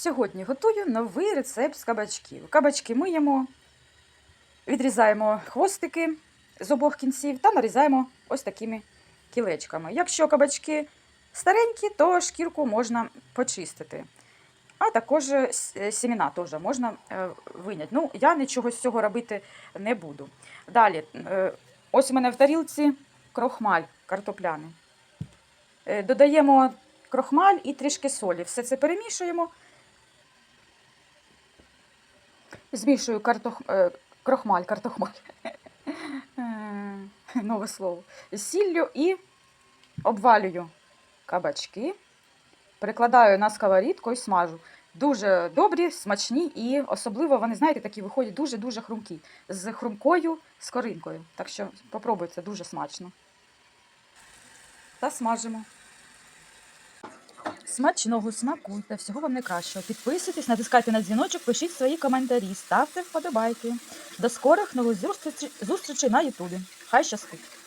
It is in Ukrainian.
Сьогодні готую новий рецепт з кабачків. Кабачки миємо, відрізаємо хвостики з обох кінців та нарізаємо ось такими кілечками. Якщо кабачки старенькі, то шкірку можна почистити. А також е, с- е, теж можна е, виняти. Ну, я нічого з цього робити не буду. Далі, ось у мене в тарілці крохмаль картопляний. Додаємо крохмаль і трішки солі. Все це перемішуємо. Змішую картох... е, крохмаль, картохмаль. Е, Нове слово. З сіллю і обвалюю кабачки. Перекладаю на сковорідку і смажу. Дуже добрі, смачні і особливо вони, знаєте, такі виходять дуже-дуже хрумкі. З хрумкою скоринкою. Так що попробуйте, дуже смачно. Та смажимо. Смачного смакуйте, всього вам найкращого. Підписуйтесь, натискайте на дзвіночок, пишіть свої коментарі, ставте вподобайки. До скорих нових зустрічей, на Ютубі. Хай щастить!